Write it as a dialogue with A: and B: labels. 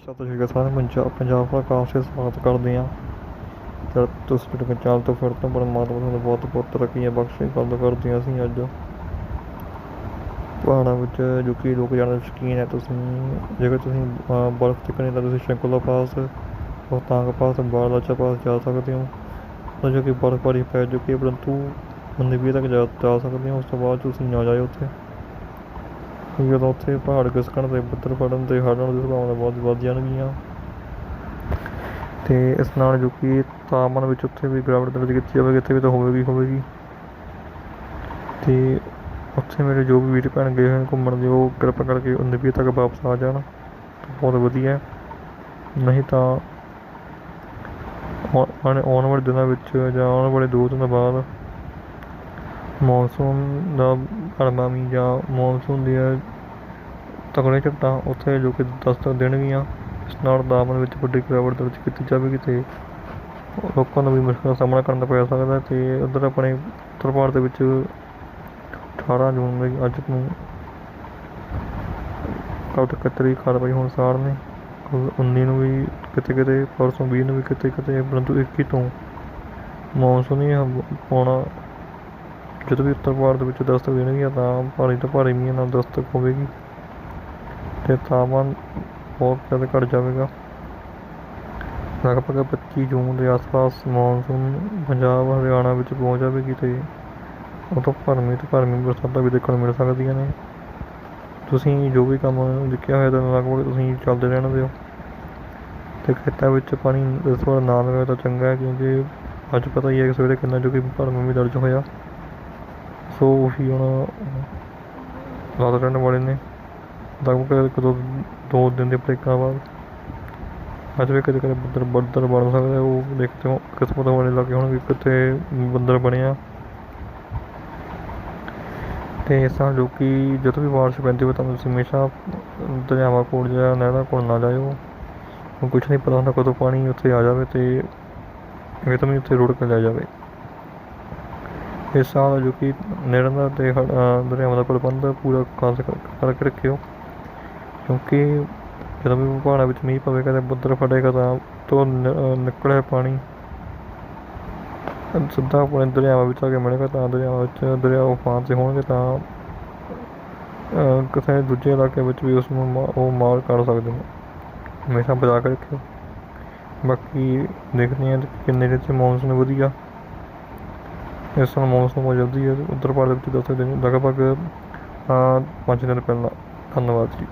A: ਸਤਿ ਸ਼੍ਰੀ ਅਕਾਲ ਸਾਰੇ ਪੰਜਾਬ ਪੰਜਾਬ ਦਾ ਕਾਫੀ ਸਵਾਗਤ ਕਰਦੇ ਹਾਂ। ਜਦ ਤੁਸੀਂ ਸਾਡੇ ਚੈਨਲ ਤੋਂ ਫਿਰ ਤੋਂ ਪਰਮਾਤਮਾ ਤੁਹਾਨੂੰ ਬਹੁਤ ਬਹੁਤ ਤਰੱਕੀਆਂ ਬਖਸ਼ੇ ਗੱਲ ਕਰਦੇ ਹਾਂ ਅਸੀਂ ਅੱਜ। ਪਹਾੜਾਂ ਵਿੱਚ ਜੋ ਕਿ ਲੋਕ ਜਾਣ ਦੇ ਸ਼ੌਕੀਨ ਹੈ, ਤੁਸੀਂ ਜੇਕਰ ਤੁਸੀਂ ਬਰਫ਼ ਚੁੱਕਣੀ ਤਾਂ ਤੁਸੀਂ ਸ਼ੰਕੁਲਾ ਪਾਸ, ਰੋਹਤਾਂਗ ਪਾਸ ਬਾਲਾਚਾ ਪਾਸ ਜਾ ਸਕਦੇ ਹੋ। ਤਾਂ ਜੋ ਕਿ ਬਰਫ਼ਬਾਰੀ ਪੈ ਚੁੱਕੀ ਹੈ, ਪਰੰਤੂ ਮੰਦਵੀਰ ਤੱਕ ਜਾ ਸਕਦੇ ਹੋ, ਉਸ ਤੋਂ ਬਾਅਦ ਤੁਸੀਂ ਨਾ ਜਾਇਓ ਉੱਥੇ। ਜਦੋਂ ਉੱਥੇ ਪਹਾੜ ਖਿਸਕਣ ਅਤੇ ਬੱਦਲ ਫੜਨ ਤੇ ਹੜ੍ਹਾਂ ਦੀ ਸੰਭਾਵਨਾ ਬਹੁਤ ਵੱਧ ਜਾਣਗੀਆਂ ਅਤੇ ਇਸ ਨਾਲ ਜੋ ਕਿ ਤਾਪਮਾਨ ਵਿੱਚ ਉੱਥੇ ਵੀ ਗਿਰਾਵਟ ਦਰਜ ਕੀਤੀ ਜਾਵੇਗੀ ਇੱਥੇ ਵੀ ਤਾਂ ਹੋਵੇਗੀ ਹੋਵੇਗੀ। ਅਤੇ ਉੱਥੇ ਮੇਰੇ ਜੋ ਵੀ ਵੀਰ ਭੈਣ ਗਏ ਹੋਏ ਘੁੰਮਣ ਦੇ, ਉਹ ਕਿਰਪਾ ਕਰਕੇ ਉਨਵੀਂ ਤੱਕ ਵਾਪਸ ਆ ਜਾਣ। ਬਹੁਤ ਵਧੀਆ। ਨਹੀਂ ਤਾਂ ਆਉਣ ਆਉਣ ਵਾਲੇ ਦਿਨਾਂ ਵਿੱਚ ਜਾਂ ਆਉਣ ਵਾਲੇ ਦੋ ਦਿਨਾਂ ਬਾਅਦ ਮੌਨਸੂਨ ਦਾ ਭਰਮਾ ਮੀਂਹ ਜਾਂ ਮੌਨਸੂਨ ਦੀਆਂ ਤਕੜੇ ਝੱਟਾਂ ਉੱਥੇ ਜੋ ਕਿ ਦਸਤਕ ਦੇਣਗੀਆਂ, ਇਸ ਨਾਲ ਤਾਪਮਾਨ ਵਿੱਚ ਵੱਡੀ ਗਿਰਾਵਟ ਦਰਜ ਕੀਤੀ ਜਾਵੇਗੀ ਤੇ ਲੋਕਾਂ ਨੂੰ ਵੀ ਮੁਸ਼ਕਲਾਂ ਦਾ ਸਾਹਮਣਾ ਕਰਨਾ ਪੈ ਸਕਦਾ ਅਤੇ ਉੱਧਰ ਆਪਣੇ ਉੱਤਰ ਭਾਰਤ ਦੇ ਵਿੱਚ 18 ਜੂਨ ਲਈ ਅੱਜ ਨੂੰ ਕੱਲ੍ਹ ਤੱਕ ਤਰੀਕ ਕਾਰਵਾਈ ਹੋਣਸਾਰ ਨੇ। ਕੱਲ੍ਹ 19 ਨੂੰ ਵੀ ਕਿਤੇ ਕਿਤੇ, ਪਰਸੋਂ 20 ਨੂੰ ਵੀ ਕਿਤੇ ਕਿਤੇ, ਪਰੰਤੂ 21 ਤੋਂ ਮੌਨਸੂਨ ਹੀ ਪਾਉਣਾ ਜਦੋਂ ਵੀ ਉੱਤਰ ਭਾਰਤ ਵਿੱਚ ਦਸਤਕ ਦੇਣਗੀਆਂ ਤਾਂ ਭਾਰੀ ਤੋਂ ਭਾਰੀ ਮੀਂਹ ਨਾਲ ਦਸਤਕ ਹੋਵੇਗੀ ਤੇ ਤਾਪਮਾਨ ਬਹੁਤ ਜ਼ਿਆਦਾ ਘਟ ਜਾਵੇਗਾ। ਲਗਭਗ 25 ਜੂਨ ਦੇ ਆਸ-ਪਾਸ ਮੌਨਸੂਨ ਪੰਜਾਬ, ਹਰਿਆਣਾ ਵਿੱਚ ਪਹੁੰਚ ਜਾਵੇਗੀ ਤੇ ਉਦੋਂ ਭਰਮੀ ਤੋਂ ਭਰਵੀਂ ਬਰਸਾਤਾਂ ਵੀ ਦੇਖਣ ਨੂੰ ਮਿਲ ਸਕਦੀਆਂ ਨੇ। ਤੁਸੀਂ ਜੋ ਵੀ ਕੰਮ ਲਿਖਿਆ ਹੋਇਆ ਤਾਂ ਲਗਭਗ ਤੁਸੀਂ ਚੱਲਦੇ ਰਹਿਣ ਦਿਓ ਤੇ ਖੇਤਾਂ ਵਿੱਚ ਪਾਣੀ ਇਸ ਵਾਰ ਨਾ ਲਗਾਏ ਤਾਂ ਚੰਗਾ ਹੈ ਕਿਉਂਕਿ ਅੱਜ ਪਤਾ ਹੀ ਹੈ ਕਿ ਸਵੇਰੇ ਕਿੰਨਾ ਜੋ ਕਿ ਭਰਵੀਂ ਵੀ ਦਰਜ ਹੋਇਆ। ਸੋ ਉਹੀ ਹੁਣ ਰਾਤ ਰਹਿਣ ਵਾਲੇ ਨੇ। ਲਗਭਗ ਇੱਕ ਦੋ ਦੋ ਦਿਨ ਦੇ ਬ੍ਰੇਕਾਂ ਬਾਅਦ। ਅੱਜ ਵੀ ਕਦੇ ਕਦੇ ਬੱਦਲ ਬੱਦਲ ਬਣ ਸਕਦਾ ਉਹ ਦੇਖਦੇ ਹੋ, ਕਿਸਮਤ ਵਾਲੇ ਲੱਗੇ ਹੋਣਗੇ ਕਿਤੇ ਬੱਦਲ ਬਣਿਆ। ਤੇ ਇਸ ਤਰ੍ਹਾਂ ਜੋ ਕਿ ਜਦੋਂ ਵੀ ਬਾਰਿਸ਼ ਪੈਂਦੀ ਹੋਵੇ ਤਾਂ ਤੁਸੀਂ ਹਮੇਸ਼ਾ ਦਰਿਆਵਾਂ ਕੋਲ ਜਾਂ ਨਹਿਰਾਂ ਕੋਲ ਨਾ ਜਾਇਓ। ਕੁਝ ਨਹੀਂ ਪਤਾ ਹੁੰਦਾ ਕਦੋਂ ਪਾਣੀ ਉੱਥੇ ਆ ਜਾਵੇ ਤੇ ਇਹ ਤਾਂ ਵੀ ਉੱਥੇ ਰੋੜ ਕੇ ਲੈ ਜਾਵੇ। ਇਸ ਸਾਲ ਜੋ ਕਿ ਨਹਿਰਾਂ ਦਾ ਤੇ ਦਰਿਆਵਾਂ ਦਾ ਪ੍ਰਬੰਧ ਪੂਰਾ ਕਰ- ਕਰਕੇ ਰੱਖਿਓ। ਕਿਉਂਕਿ ਜਦੋਂ ਵੀ ਪਹਾੜਾਂ ਵਿੱਚ ਮੀਂਹ ਪਵੇਗਾ ਤੇ ਬੱਦਲ ਫਟੇਗਾ ਤਾਂ ਤੋਂ ਨ- ਨਿਕਲਿਆ ਪਾਣੀ। ਸਿੱਧਾ ਆਪਣੇ ਦਰਿਆਵਾਂ ਵਿੱਚ ਆ ਕੇ ਮਿਲੇਗਾ ਤਾਂ ਦਰਿਆਵਾਂ ਵਿੱਚ ਦਰਿਆ ਉਫਾਨ ਤੇ ਹੋਣਗੇ ਤਾਂ ਕਿਸੇ ਦੂਜੇ ਇਲਾਕੇ ਵਿੱਚ ਵੀ ਉਸ ਨੂੰ ਉਹ ਮਾਰ ਕਰ ਸਕਦੇ ਨੇ। ਹਮੇਸ਼ਾ ਬਚਾ ਕੇ ਰੱਖਿਓ। ਬਾਕੀ ਦੇਖਦੇ ਹਾਂ ਕਿੰਨੇ ਦਿਨ ਚ ਮੌਨਸੂਨ ਵਧੀਆ। ਇਸ ਨਾਲ ਮੌਨਸੂਨ ਬਹੁਤ ਜਲਦੀ ਹੈ ਉੱਤਰ ਭਾਰਤ ਵਿੱਚ ਦੱਸ ਦਿਨ ਲਗਭਗ, ਅਹ, ਪੰਜ ਦਿਨ ਪਹਿਲਾਂ। ਧੰਨਵਾਦ ਜੀ।